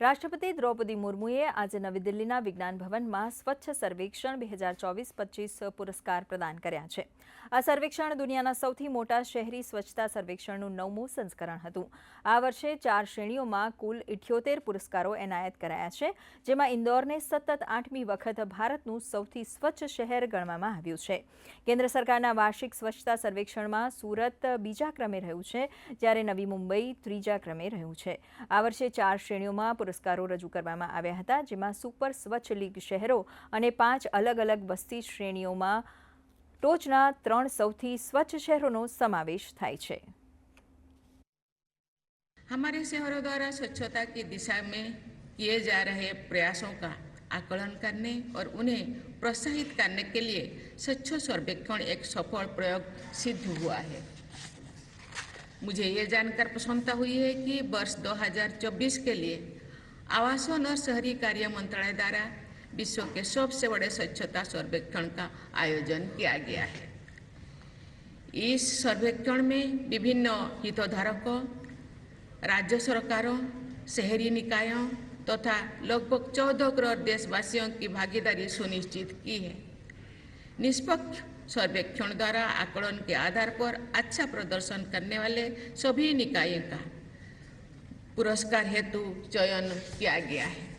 રાષ્ટ્રપતિ દ્રૌપદી મુર્મુએ આજે નવી દિલ્હીના વિજ્ઞાન ભવનમાં સ્વચ્છ સર્વેક્ષણ બે હજાર ચોવીસ પચીસ પુરસ્કાર પ્રદાન કર્યા છે. આ સર્વેક્ષણ દુનિયાના સૌથી મોટા શહેરી સ્વચ્છતા સર્વેક્ષણનું નવમું સંસ્કરણ હતું. આ વર્ષે ચાર શ્રેણીઓમાં કુલ ઇઠ્યોતેર પુરસ્કારો એનાયત કરાયા છે, જેમાં ઇન્દોરને સતત આઠમી વખત ભારતનું સૌથી સ્વચ્છ શહેર ગણવામાં આવ્યું છે. કેન્દ્ર સરકારના વાર્ષિક સ્વચ્છતા સર્વેક્ષણમાં સુરત બીજા ક્રમે રહ્યું છે, જ્યારે નવી મુંબઈ ત્રીજા ક્રમે રહ્યું છે. આ વર્ષે ચાર શ્રેણીઓમાં પુરસ્કારો રજૂ કરવામાં આવ્યા હતા જેમાં સુપર સ્વચ્છ લીગ શહેરો અને પાંચ અલગ અલગ વસ્તી શ્રેણીઓમાં ટોચના ત્રણ સૌથી સ્વચ્છ શહેરોનો સમાવેશ થાય છે हमारे शहरों द्वारा स्वच्छता की दिशा में किए जा रहे प्रयासों का आकलन करने और उन्हें प्रोत्साहित करने के लिए स्वच्छ सर्वेक्षण एक सफल प्रयोग सिद्ध हुआ है मुझे ये जानकर प्रसन्नता हुई है कि वर्ष 2024 के लिए आवासन और शहरी कार्य मंत्रालय द्वारा विश्व के सबसे बड़े स्वच्छता सर्वेक्षण का आयोजन किया गया है। इस सर्वेक्षण में विभिन्न हितधारकों, राज्य सरकारों, शहरी निकायों तथा तो लगभग चौदह करोड़ देशवासियों की भागीदारी सुनिश्चित की है। निष्पक्ष सर्वेक्षण द्वारा आकलन के आधार पर अच्छा प्रदर्शन करने वाले सभी निकायों का पुरस्कार हेतु चयन किया गया है